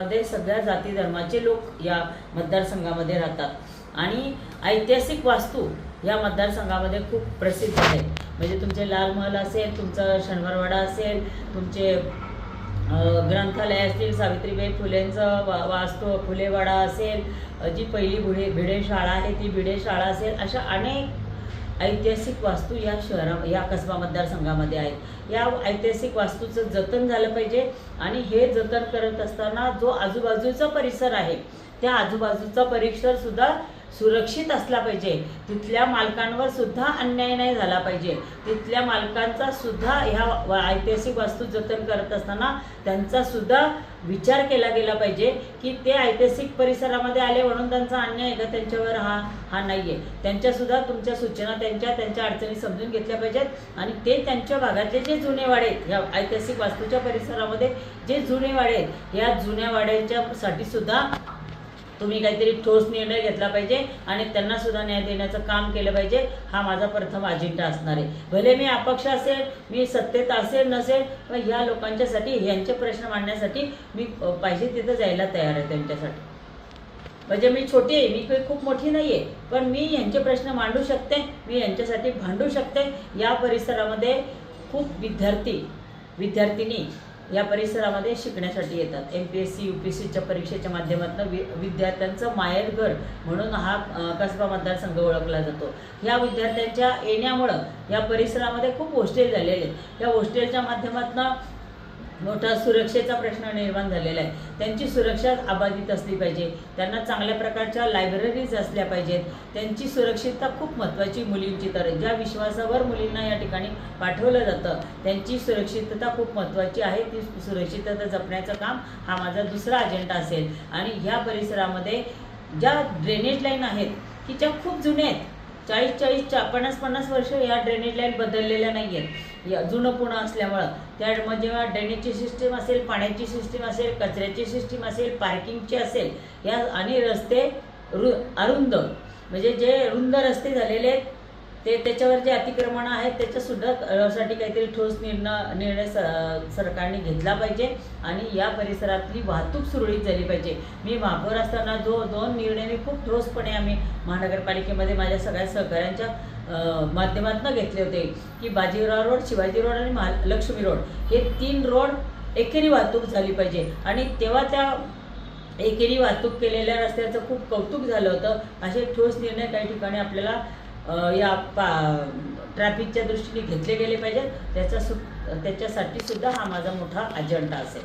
मध्ये सगळ्या जाती धर्माचे लोक या मतदारसंघामध्ये राहतात. आणि ऐतिहासिक वास्तू या मतदारसंघामध्ये खूप प्रसिद्ध आहे. म्हणजे तुमचे लाल महल असेल तुमचं शनिवारवाडा असेल तुमचे ग्रंथालय असतील सावित्रीबाई फुलेंचं वा वास्तू फुलेवाडा असेल जी पहिली भिडे भिडे शाळा आहे ती भिडे शाळा असेल अशा अनेक ऐतिहासिक वास्तू या शहरा या कसबा मतदारसंघामध्ये आहेत. या ऐतिहासिक वास्तूचं जतन झालं पाहिजे आणि हे जतन करत असताना जो आजूबाजूचा परिसर आहे त्या आजूबाजूचा परिसर सुद्धा सुरक्षित असला पाहिजे. तिथल्या मालकांवर सुद्धा अन्याय नाही झाला पाहिजे. तिथल्या मालकांचा सुद्धा ह्या ऐतिहासिक वास्तू जतन करत असताना त्यांचा सुद्धा विचार केला गेला पाहिजे की ते ऐतिहासिक परिसरामध्ये आले म्हणून त्यांचा अन्याय का त्यांच्यावर? हा हा नाही आहे त्यांच्यासुद्धा तुमच्या सूचना त्यांच्या त्यांच्या अडचणी समजून घेतल्या पाहिजेत आणि ते त्यांच्या भागातले जे जुने वाडे आहेत या ऐतिहासिक वास्तूच्या परिसरामध्ये जे जुने वाडे आहेत या जुन्या वाड्यांच्यासाठी सुद्धा तुम्ही काहीतरी ठोस निर्णय घेतला पाहिजे आणि त्यांना सुद्धा न्याय देण्याचं काम केलं पाहिजे हा माझा प्रथम अजेंडा असणार आहे. भले मी अपक्ष असेल मी सत्तेत असेल नसेल पण ह्या लोकांच्यासाठी ह्यांचे प्रश्न मांडण्यासाठी मी पाहिजे तिथं जायला तयार आहे त्यांच्यासाठी. म्हणजे मी छोटी आहे मी काही खूप मोठी नाही आहे पण मी यांचे प्रश्न मांडू शकते मी यांच्यासाठी भांडू शकते. या परिसरामध्ये खूप विद्यार्थी विद्यार्थिनी या परिसरामध्ये शिकण्यासाठी येतात. M P S C U P सीच्या परीक्षेच्या माध्यमातून वि विद्यार्थ्यांचं माहेरघर म्हणून हा कसबा मतदारसंघ ओळखला जातो. या विद्यार्थ्यांच्या येण्यामुळं या परिसरामध्ये खूप हॉस्टेल झालेले आहेत. या हॉस्टेलच्या माध्यमातून मोठा सुरक्षेचा प्रश्न निर्माण झालेला आहे. त्यांची सुरक्षा अबाधित असली पाहिजे. त्यांना चांगल्या प्रकारच्या लायब्ररीज असल्या पाहिजेत. त्यांची सुरक्षितता खूप महत्त्वाची मुलींची तर ज्या विश्वासावर मुलींना या ठिकाणी पाठवलं जातं त्यांची सुरक्षितता खूप महत्त्वाची आहे. ती सुरक्षितता जपण्याचं काम हा माझा दुसरा अजेंडा असेल. आणि ह्या परिसरामध्ये ज्या ड्रेनेज लाईन आहेत की ज्या खूप जुन्या आहेत चाळीस चाळीस चा पन्नास पन्नास वर्ष या ड्रेनेज लाईन बदललेल्या नाही आहेत या जुनं पुणं असल्यामुळं त्या मग जेव्हा ड्रेनेजची सिस्टीम असेल पाण्याची सिस्टीम असेल कचऱ्याची सिस्टीम असेल पार्किंगची असेल या आणि रस्ते रु अरुंद म्हणजे जे रुंद रस्ते झालेले आहेत ते त्याच्यावर जे अतिक्रमण आहेत त्याच्यासुद्धा साठी काहीतरी ठोस निर्णय निर्णय स सरकारने घेतला पाहिजे आणि या परिसरातली वाहतूक सुरळीत झाली पाहिजे. मी महापौर असताना जो दोन निर्णय मी खूप ठोसपणे आम्ही महानगरपालिकेमध्ये माझ्या सगळ्या सहकाऱ्यांच्या माध्यमातून घेतले होते की बाजीराव रोड शिवाजी रोड आणि महा लक्ष्मी रोड हे तीन रोड एकेरी वाहतूक झाली पाहिजे. आणि तेव्हा त्या एकेरी वाहतूक केलेल्या रस्त्याचं खूप कौतुक झालं होतं. असे ठोस निर्णय काही ठिकाणी आपल्याला या पा ट्रॅफिकच्या दृष्टीने घेतले गेले पाहिजेत. त्याचा सु त्याच्यासाठी सुद्धा हा माझा मोठा अजेंडा असेल.